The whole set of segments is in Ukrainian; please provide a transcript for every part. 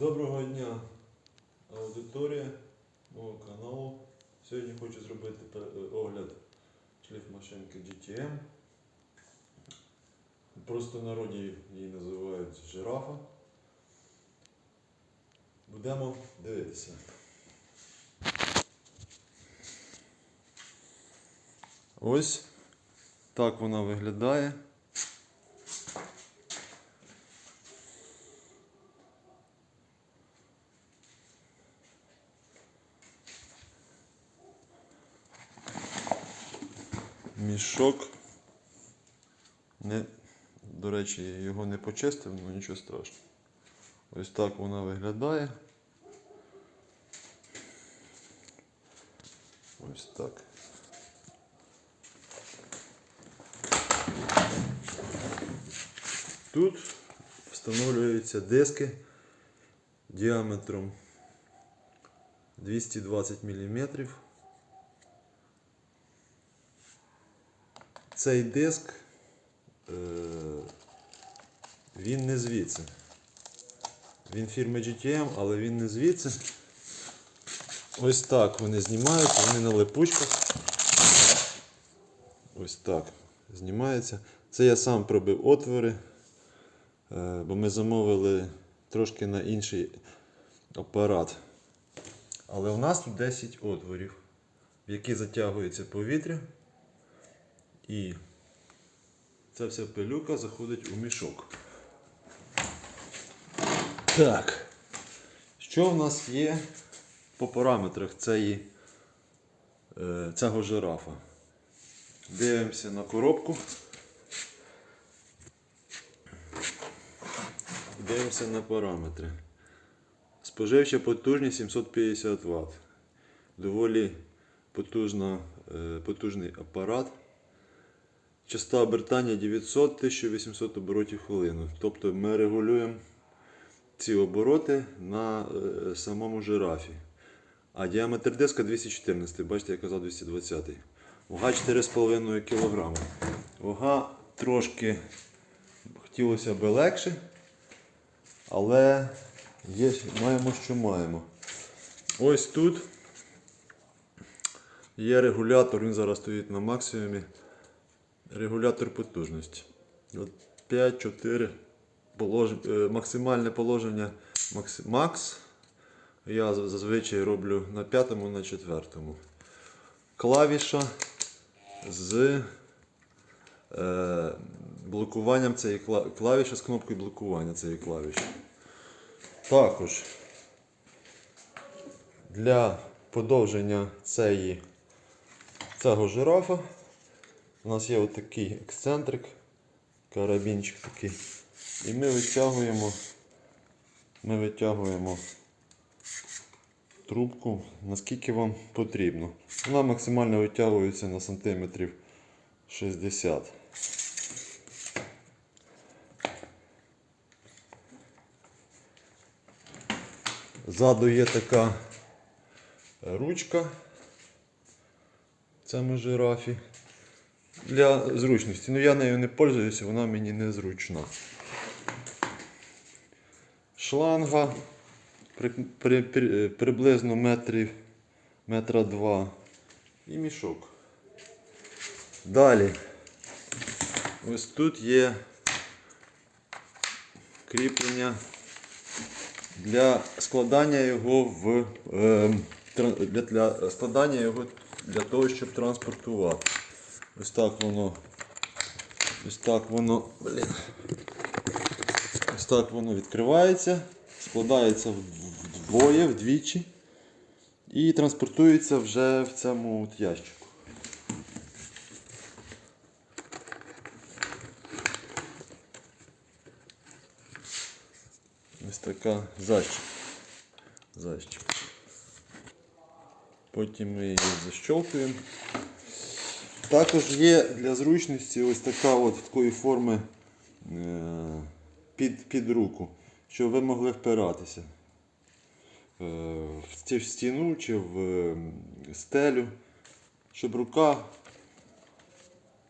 Доброго дня, аудиторія мого каналу. Сьогодні хочу зробити е, огляд шліфмашинки GTM. Просто народі її називають жирафа. Будемо дивитися. Ось так вона виглядає. Мішок. Не, до речі, його не почистив, але нічого страшного. Ось так вона виглядає. Ось так. Тут встановлюються диски діаметром 220 мм. Цей диск е, він не звідси. Він фірми GTM, але він не звідси. Ось так вони знімаються, вони на липучках. Ось так знімається. Це я сам пробив отвори, е, бо ми замовили трошки на інший апарат. Але у нас тут 10 отворів, в які затягується повітря. І ця вся пилюка заходить у мішок. Так. Що в нас є по параметрах цієї, е, цього жирафа? Дивимося на коробку. Дивимося на параметри. Споживча потужність 750 Вт. Доволі потужна, е, потужний апарат. Частота обертання 900-1800 оборотів хвилину. Тобто ми регулюємо ці обороти на е, самому жирафі. А діаметр диска 214, бачите, я казав 220. Вага 4,5 кг. Вага трошки хотілося б легше, але є, маємо, що маємо. Ось тут є регулятор, він зараз стоїть на максимумі. Регулятор потужності. От 5-4 полож... е, максимальне положення макс... Я зазвичай роблю на п'ятому, на четвертому. Клавіша з е, блокуванням цієї кла... клавіші, з кнопкою блокування цієї клавіші. Також для подовження цієї, цього жирафа у нас є отакий ексцентрик, карабінчик такий. І ми витягуємо, ми витягуємо трубку, наскільки вам потрібно. Вона максимально витягується на сантиметрів 60. Ззаду є така ручка в цьому жирафі для зручності. Ну я нею не пользуюся, вона мені не зручна. Шланга при, при, при- приблизно метрів метра два. І мішок. Далі. Ось тут є кріплення для складання його в ем, для, для складання його для того, щоб транспортувати. Ось так воно. Ось так воно. Блін. Ось так воно відкривається, складається вдвоє, вдвічі. І транспортується вже в цьому от ящику. Ось така защіпка. Защіпка. Потім ми її защолкуємо. Також є для зручності ось така от такої форми е, під, під руку, щоб ви могли впиратися е, в стіну чи в стелю, щоб рука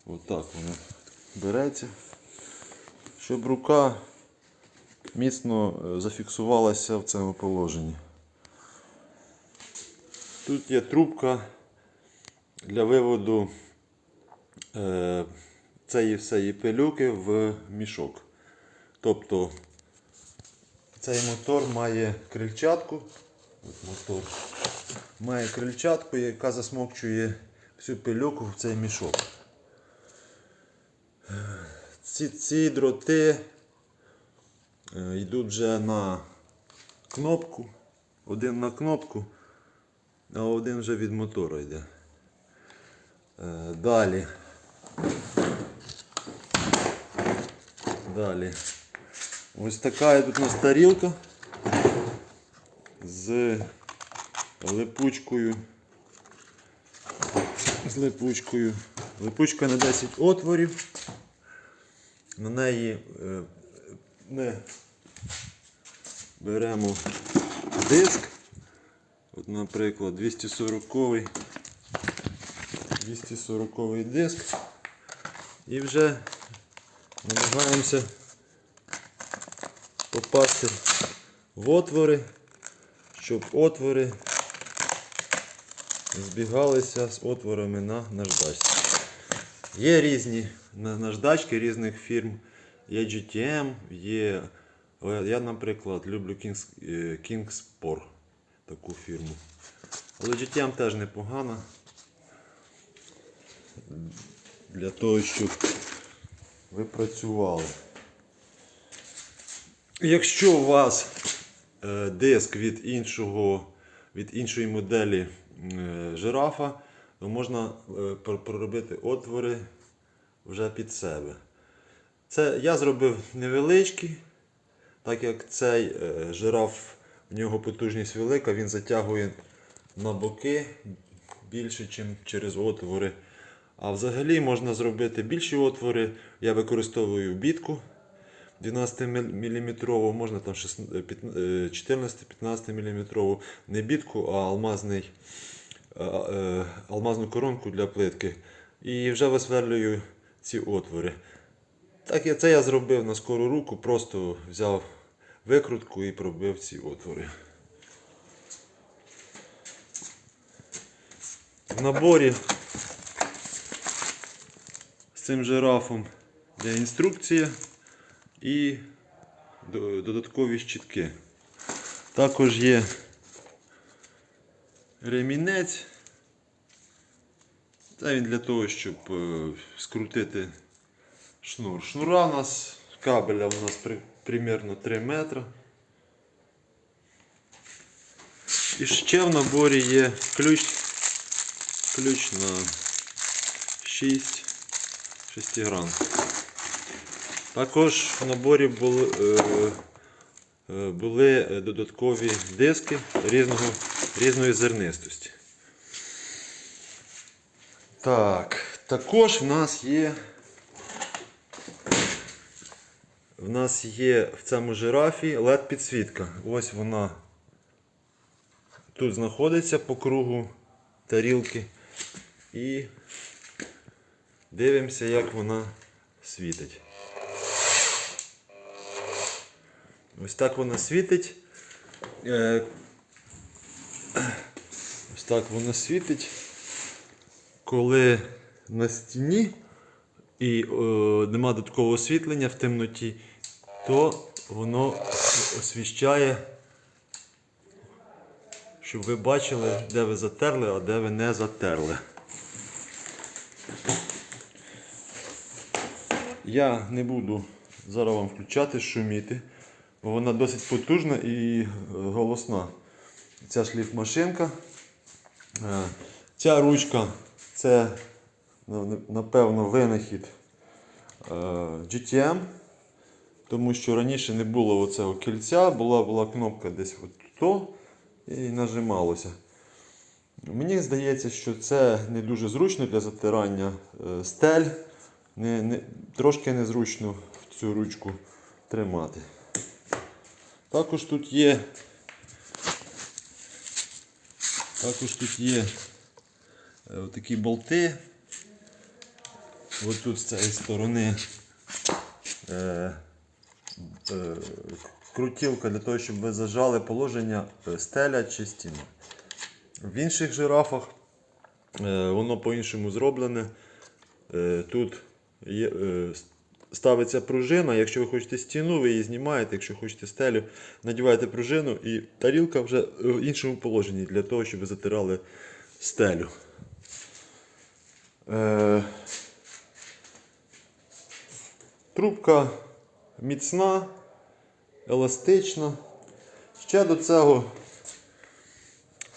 отак вона береться, щоб рука міцно е, зафіксувалася в цьому положенні. Тут є трубка для виводу цієї всієї пилюки в мішок. Тобто цей мотор має крильчатку. От мотор. Має крильчатку, яка засмокчує всю пилюку в цей мішок. Ці, ці дроти е, йдуть вже на кнопку. Один на кнопку, а один вже від мотора йде. Е, Далі. Далі. Ось така тут у нас тарілка з липучкою. З липучкою. Липучка на 10 отворів. На неї е, ми беремо диск. От, наприклад, 240 240 диск. І вже намагаємося попасти в отвори, щоб отвори збігалися з отворами на наждачці. Є різні наждачки різних фірм. Є GTM, є. Я, наприклад, люблю Kings, е, Kingspor, таку фірму. Але GTM теж непогана. Для того, щоб ви працювали. Якщо у вас е, диск від іншого, від іншої моделі е, жирафа, то можна е, проробити отвори вже під себе. Це я зробив невеличкий, так як цей жираф, в нього потужність велика, він затягує на боки більше, ніж через отвори. А взагалі можна зробити більші отвори. Я використовую бітку 12 мм, можна там 14-15 мм, не бітку, а алмазний, е, алмазну коронку для плитки. І вже висверлюю ці отвори. Так це я зробив на скору руку, просто взяв викрутку і пробив ці отвори. В наборі цим жирафом є інструкція і додаткові щітки. Також є ремінець. Це він для того, щоб е, скрутити шнур. Шнура у нас, кабеля у нас при, примерно 3 метри. І ще в наборі є ключ, ключ на 6 шестигран. Також в наборі були, е, е, були е, додаткові диски різного, різної зернистості. Так, також в нас є. В нас є в цьому жирафі LED підсвітка. Ось вона тут знаходиться по кругу тарілки. І дивимося, як вона світить. Ось так вона світить. Е, Ось так вона світить. Коли на стіні і е, нема додаткового освітлення в темноті, то воно освіщає, щоб ви бачили, де ви затерли, а де ви не затерли. Я не буду зараз вам включати, шуміти, бо вона досить потужна і е, голосна. Ця шліфмашинка. Е, Ця ручка це напевно винахід е, GTM, тому що раніше не було оцього кільця, була, була кнопка десь от то і нажималося. Мені здається, що це не дуже зручно для затирання стель. Не, не, трошки незручно цю ручку тримати. Також тут є. Також тут є е, такі болти. Ось тут з цієї сторони е, е, крутілка для того, щоб ви зажали положення е, стеля чи стіна. В інших жирафах е, воно по-іншому зроблене. Е, Тут ставиться пружина. Якщо ви хочете стіну, ви її знімаєте. Якщо хочете стелю, надіваєте пружину і тарілка вже в іншому положенні для того, щоб ви затирали стелю. Е, Трубка міцна, еластична. Ще до цього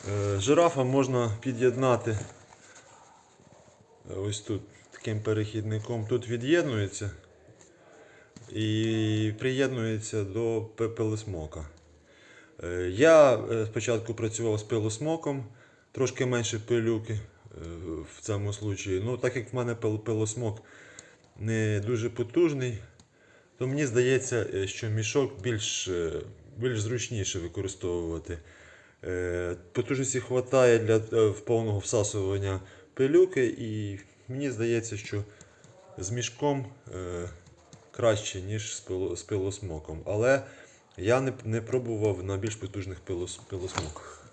е, жирафа можна під'єднати е, ось тут таким перехідником. Тут від'єднується і приєднується до пилосмока. Е, Я е, спочатку працював з пилосмоком, трошки менше пилюки е, в цьому случаї. Ну, так як в мене пилосмок не дуже потужний, то мені здається, що мішок більш, більш зручніше використовувати. Потужності вистачає для повного всасування пилюки, і мені здається, що з мішком е, краще, ніж з, пило, з пилосмоком. Але я не, не пробував на більш потужних пилос, пилосмоках.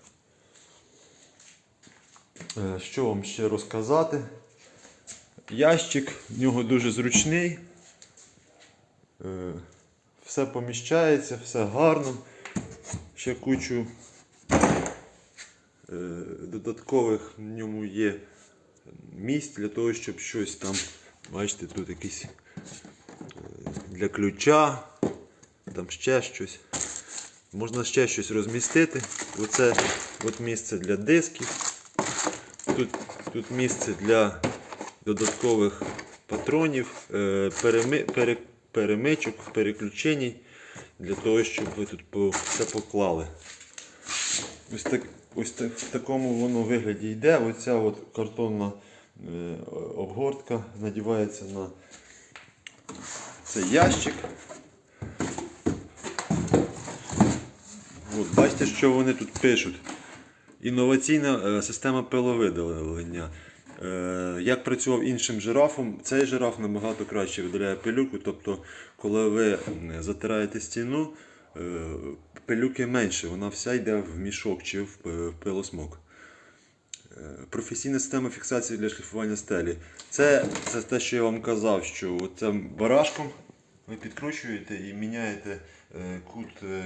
Е, Що вам ще розказати? Ящик в нього дуже зручний. Е, Все поміщається, все гарно. Ще кучу е, додаткових в ньому є місць для того, щоб щось там. Бачите, тут якісь е, для ключа, там ще щось. Можна ще щось розмістити. Оце от місце для дисків. Тут, тут місце для додаткових патронів, е, переми, пере, перемичок, переключень для того, щоб ви тут все поклали. Ось, так, ось так, в такому воно вигляді йде. Оця от картонна е, обгортка надівається на цей ящик. От, бачите, що вони тут пишуть. Інноваційна е, система пиловидалення. Е, Як працював іншим жирафом, цей жираф набагато краще видаляє пилюку. Тобто, коли ви затираєте стіну, пилюки менше, вона вся йде в мішок чи в пилосмок. Е, Професійна система фіксації для шліфування стелі. Це, це те, що я вам казав, що цим барашком ви підкручуєте і міняєте е, кут е,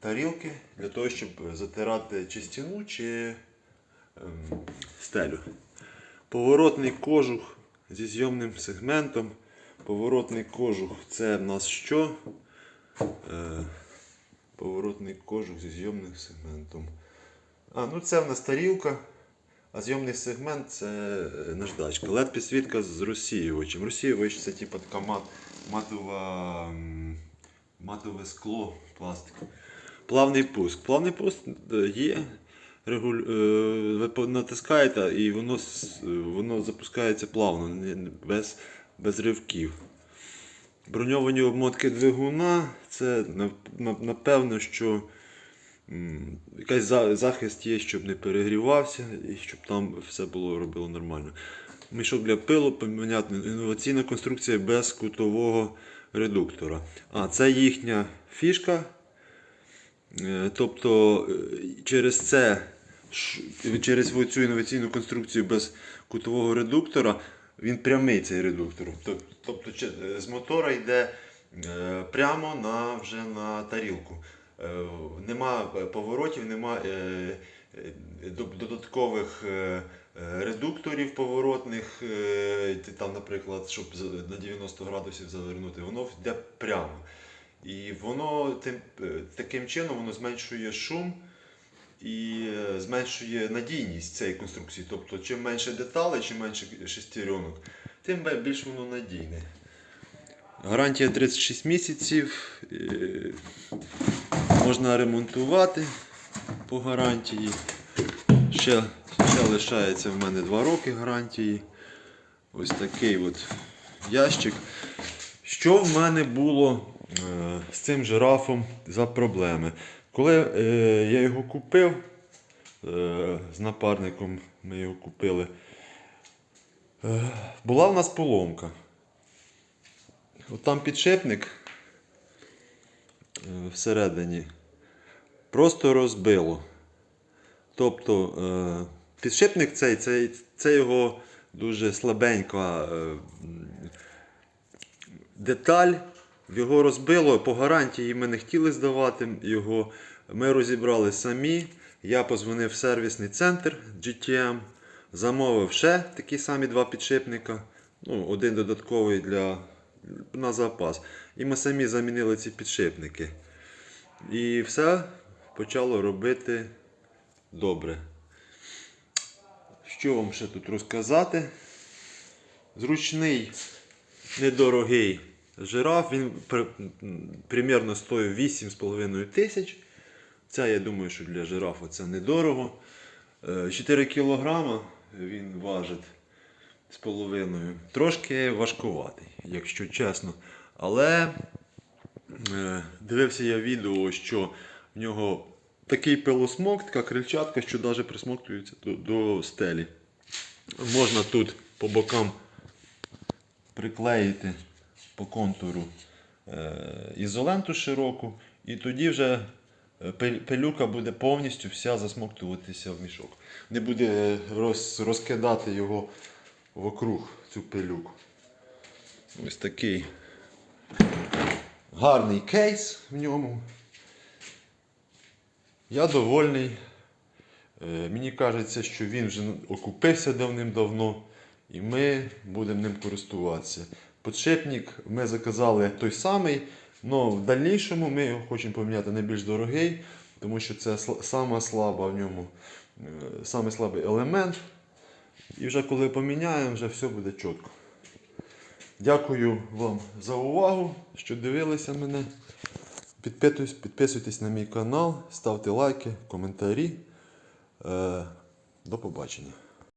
тарілки для того, щоб затирати чи стіну, чи ем, стелю. Поворотний кожух зі зйомним сегментом. Поворотний кожух це в нас що? Е, поворотний кожух зі зйомним сегментом. А, ну це в нас тарілка. А зйомний сегмент це е, наждачка. led підсвітка з розсіювачем. Розсіювач це типу така мат, матова, матове скло, пластик. Плавний пуск. Плавний пуск е, є. Ви натискаєте і воно, воно запускається плавно, без, без ривків. Броньовані обмотки двигуна це нап- нап- напевно, що якийсь захист є, щоб не перегрівався і щоб там все було робило нормально. Мішок для пилу, понятно, інноваційна конструкція без кутового редуктора. А, це їхня фішка. Е, Тобто е, через це, через цю інноваційну конструкцію без кутового редуктора, він прямий цей редуктор. Тобто е, з мотора йде е, прямо на, вже на тарілку. Е, Нема поворотів, нема до- додаткових редукторів поворотних, там, наприклад, щоб на 90 градусів завернути, воно йде прямо. І воно тим, таким чином воно зменшує шум і е, зменшує надійність цієї конструкції. Тобто, чим менше деталей, чим менше шестеренок, тим більш воно надійне. Гарантія 36 місяців. Можна ремонтувати по гарантії. Ще, ще лишається в мене 2 роки гарантії. Ось такий от ящик. Що в мене було е, з цим жирафом за проблеми? Коли е, я його купив, е, з напарником ми його купили, е, була в нас поломка. От підшипник е, всередині просто розбило. Тобто е, підшипник цей, це, це його дуже слабенька е, деталь. Його розбило по гарантії ми не хотіли здавати його. Ми розібрали самі. Я позвонив в сервісний центр GTM, замовив ще такі самі два підшипника. Ну, один додатковий для, на запас. І ми самі замінили ці підшипники. І все почало робити добре. Що вам ще тут розказати? Зручний, недорогий жираф. Він при, примерно стоїв 8,5 тисяч. Це, я думаю, що для жирафа це недорого. Е, 4 кілограма він важить з половиною. Трошки важкуватий, якщо чесно. Але Е, Дивився я відео, що в нього такий пилосмок, така крильчатка, що навіть присмоктується до, до стелі. Можна тут по бокам приклеїти по контуру е, ізоленту широку, і тоді вже е, пилюка буде повністю вся засмоктуватися в мішок. Не буде е, роз, розкидати його вокруг цю пилюку. Ось такий гарний кейс в ньому. Я довольний. Мені кажеться, що він вже окупився давним-давно і ми будемо ним користуватися. Подшипник ми заказали той самий, але в дальнішому ми його хочемо поміняти на більш дорогий, тому що це сама слаба в ньому, е, самий слабий елемент. І вже коли поміняємо, вже все буде чітко. Дякую вам за увагу, що дивилися мене. Підписуйтесь, підписуйтесь на мій канал, ставте лайки, коментарі. Е, До побачення.